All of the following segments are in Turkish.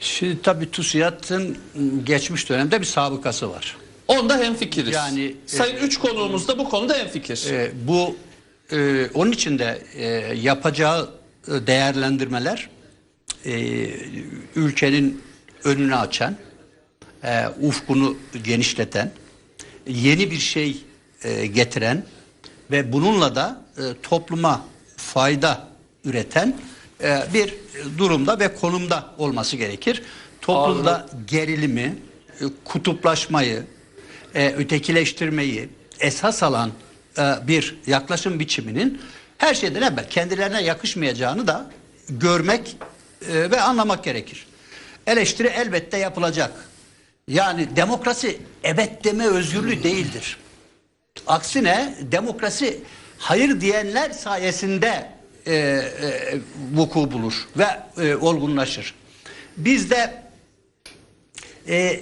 Şimdi tabii TÜSİAD'ın geçmiş dönemde bir sabıkası var. Onda hemfikiriz. Yani, Sayın üç konuğumuz da bu konuda hemfikir. E, bu e, onun için de e, yapacağı e, değerlendirmeler e, ülkenin önünü açan, e, ufkunu genişleten, yeni bir şey e, getiren ve bununla da e, topluma fayda üreten e, bir durumda ve konumda olması gerekir. Toplumda gerilimi, e, kutuplaşmayı, e, ötekileştirmeyi esas alan e, bir yaklaşım biçiminin her şeyden evvel kendilerine yakışmayacağını da görmek e, ve anlamak gerekir. Eleştiri elbette yapılacak. Yani demokrasi evet deme özgürlüğü değildir. Aksine demokrasi hayır diyenler sayesinde e, e, vuku bulur ve e, olgunlaşır. Bizde e,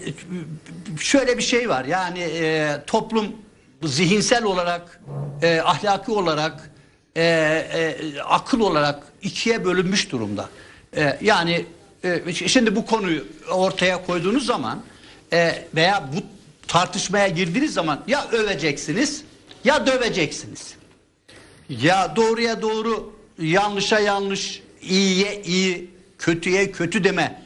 şöyle bir şey var yani e, toplum zihinsel olarak, e, ahlaki olarak, e, e, akıl olarak ikiye bölünmüş durumda. E, yani e, şimdi bu konuyu ortaya koyduğunuz zaman e, veya bu tartışmaya girdiğiniz zaman ya öveceksiniz ya döveceksiniz. Ya doğruya doğru, yanlışa yanlış, iyiye iyi, kötüye kötü deme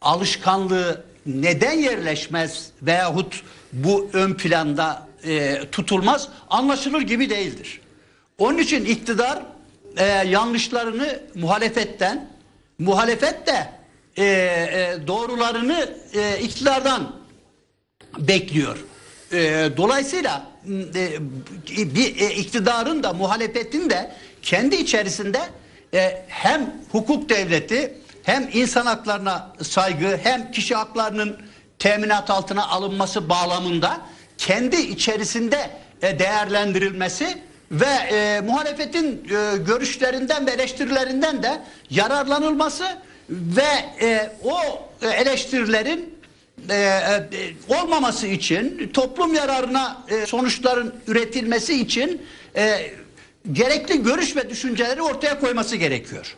alışkanlığı neden yerleşmez veyahut bu ön planda e, tutulmaz anlaşılır gibi değildir. Onun için iktidar e, yanlışlarını muhalefetten, muhalefet de e, e, doğrularını e, iktidardan bekliyor. Ee, dolayısıyla e, bir e, iktidarın da muhalefetin de kendi içerisinde e, hem hukuk devleti hem insan haklarına saygı hem kişi haklarının teminat altına alınması bağlamında kendi içerisinde e, değerlendirilmesi ve e, muhalefetin e, görüşlerinden ve eleştirilerinden de yararlanılması ve e, o e, eleştirilerin e, e, olmaması için toplum yararına e, sonuçların üretilmesi için e, gerekli görüş ve düşünceleri ortaya koyması gerekiyor.